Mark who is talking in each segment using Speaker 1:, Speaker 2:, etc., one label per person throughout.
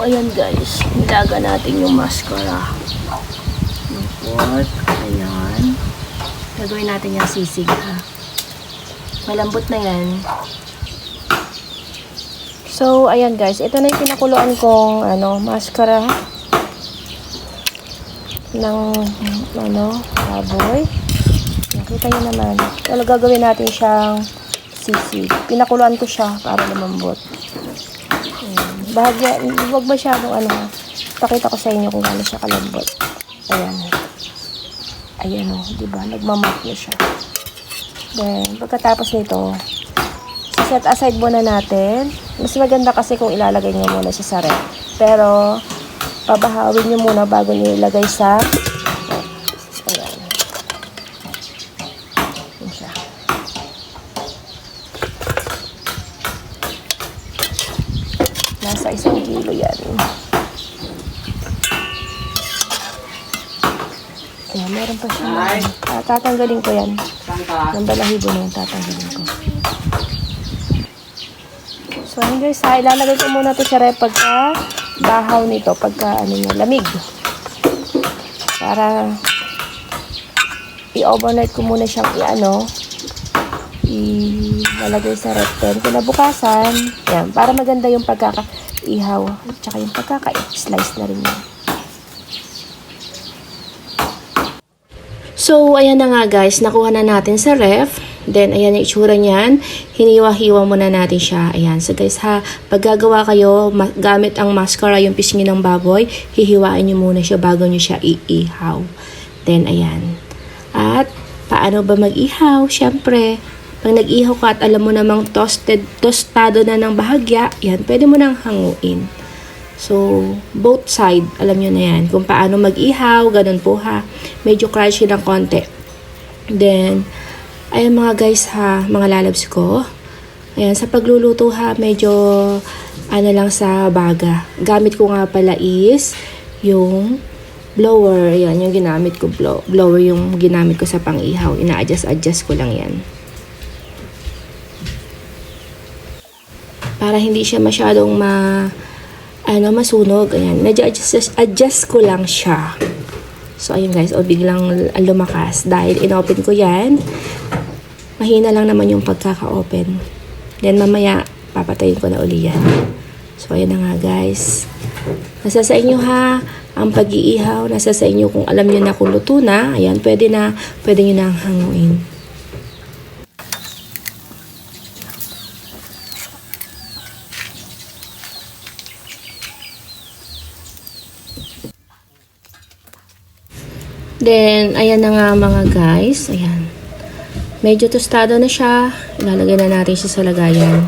Speaker 1: So, ayan guys. Nilaga natin yung mascara. Yung. Ayan. Gagawin natin yung sisig ha. Malambot na yan. So, ayan guys. Ito na yung pinakuluan kong ano, mascara ng ano, baboy. Nakita niyo naman. Well, gagawin natin siyang sisig. Pinakuluan ko siya para lumambot. Bahagya, huwag masyadong ano, pakita ko sa inyo kung gaano siya kalambot. Ayan. Ayan o, di ba? Nagmamat na siya. Then, pagkatapos nito, set aside muna natin. Mas maganda kasi kung ilalagay nyo muna siya sa rep. Pero, pabahawin nyo muna bago nyo ilagay sa Ayan. Ayan siya. Nasa kilo yan. Ayan, meron pa siya. Ah, tatanggalin ko yan. Yung balahibo na yung tatanggalin ko. So, ayun guys, ha, ilalagay ko muna to sa rep pagka bahaw nito, pagka ano niya, lamig. Para i-overnight ko muna siyang i-ano, ilalagay sa rep. Then, kinabukasan, yan, para maganda yung pagkaka-ihaw, tsaka yung pagkaka-slice na rin yan. So, ayan na nga guys, nakuha na natin sa ref. Then, ayan yung itsura niyan. Hiniwa-hiwa muna natin siya. Ayan. So, guys ha, pag gagawa kayo, gamit ang mascara, yung pisngi ng baboy, hihiwain nyo muna siya bago nyo siya iihaw. Then, ayan. At, paano ba mag-ihaw? Siyempre, pag nag-ihaw ka at alam mo namang toasted, tostado na ng bahagya, yan, pwede mo nang hanguin. So, both side, alam nyo na yan. Kung paano mag-ihaw, ganun po ha. Medyo crunchy ng konti. Then, ayan mga guys ha, mga lalabs ko. Ayan, sa pagluluto ha, medyo ano lang sa baga. Gamit ko nga pala is yung blower. Ayan, yung ginamit ko, blow, blower yung ginamit ko sa pang-ihaw. Ina-adjust-adjust ko lang yan. Para hindi siya masyadong ma ano, masunog. Ayan, adjust, adjust ko lang siya. So, ayun guys, o biglang lumakas. Dahil inopen ko yan, mahina lang naman yung pagkaka-open. Then, mamaya, papatayin ko na uli yan. So, ayun na nga guys. Nasa sa inyo ha, ang pag-iihaw. Nasa sa inyo kung alam nyo na kung luto na. Ayan, pwede na, pwede nyo na hanguin. Then, ayan na nga mga guys. Ayan. Medyo tostado na siya. Ilalagay na natin siya sa lagayan.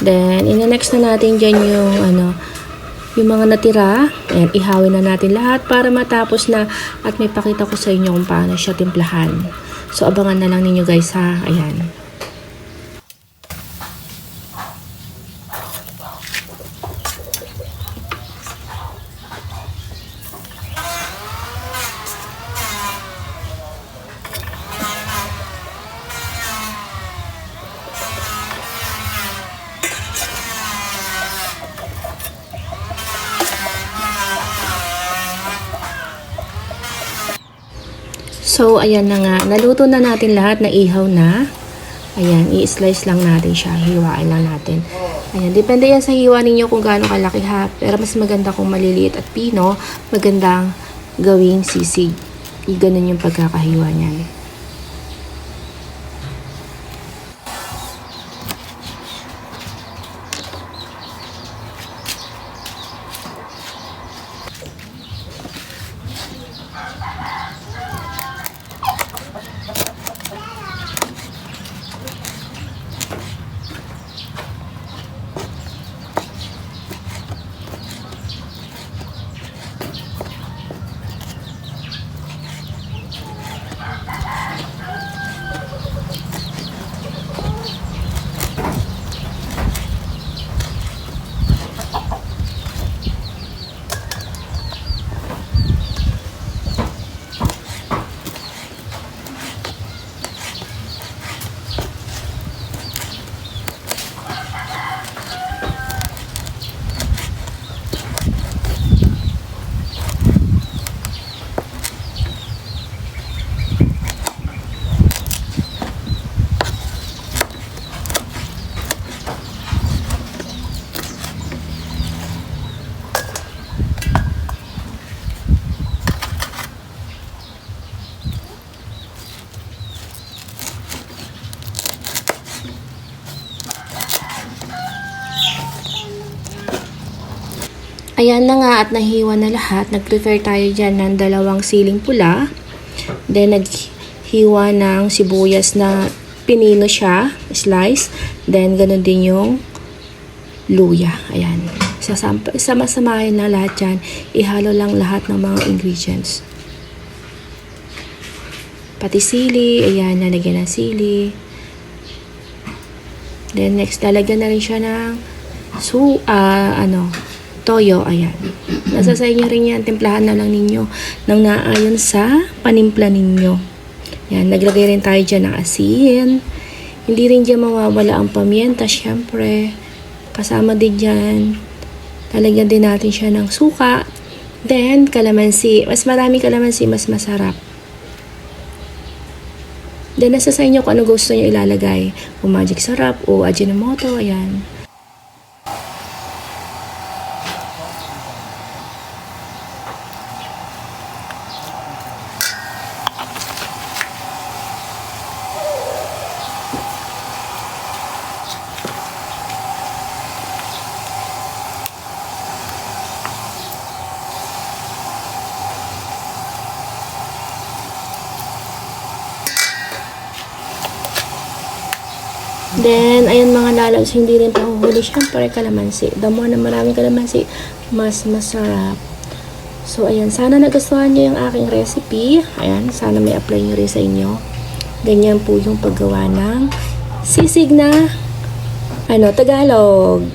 Speaker 1: Then, ina-next na natin dyan yung ano, yung mga natira. Ayan, ihawin na natin lahat para matapos na at may pakita ko sa inyo kung paano siya timplahan. So, abangan na lang ninyo guys ha. Ayan. So, ayan na nga. Naluto na natin lahat na ihaw na. Ayan, i-slice lang natin siya. Hiwain lang natin. Ayan, depende yan sa hiwa ninyo kung gaano kalaki ha. Pero mas maganda kung maliliit at pino, magandang gawing sisig. Ganun yung pagkakahiwa niyan. Ayan na nga at nahiwa na lahat. Nag-prepare tayo dyan ng dalawang siling pula. Then, naghiwa ng sibuyas na pinino siya, slice. Then, ganun din yung luya. Ayan. Sama-samahin na lahat yan. Ihalo lang lahat ng mga ingredients. Pati sili. Ayan, nalagyan ng sili. Then, next, lalagyan na rin siya ng su, ah, ano, toyo, ayan. Nasa sa inyo rin yan, timplahan na lang ninyo nang naayon sa panimpla ninyo. Yan, naglagay rin tayo dyan ng asin. Hindi rin dyan mawawala ang pamienta, syempre. Kasama din dyan. Lalagyan din natin siya ng suka. Then, kalamansi. Mas marami kalamansi, mas masarap. Then, nasa sa inyo kung ano gusto nyo ilalagay. Kung magic sarap o ajinomoto, ayan. Then, ayun mga lalabs, hindi rin pahuhuli. Siyempre, kalamansi. The more na maraming kalamansi, mas masarap. So, ayan. Sana nagustuhan nyo yung aking recipe. Ayan. Sana may apply nyo rin sa inyo. Ganyan po yung paggawa ng sisig na ano, Tagalog.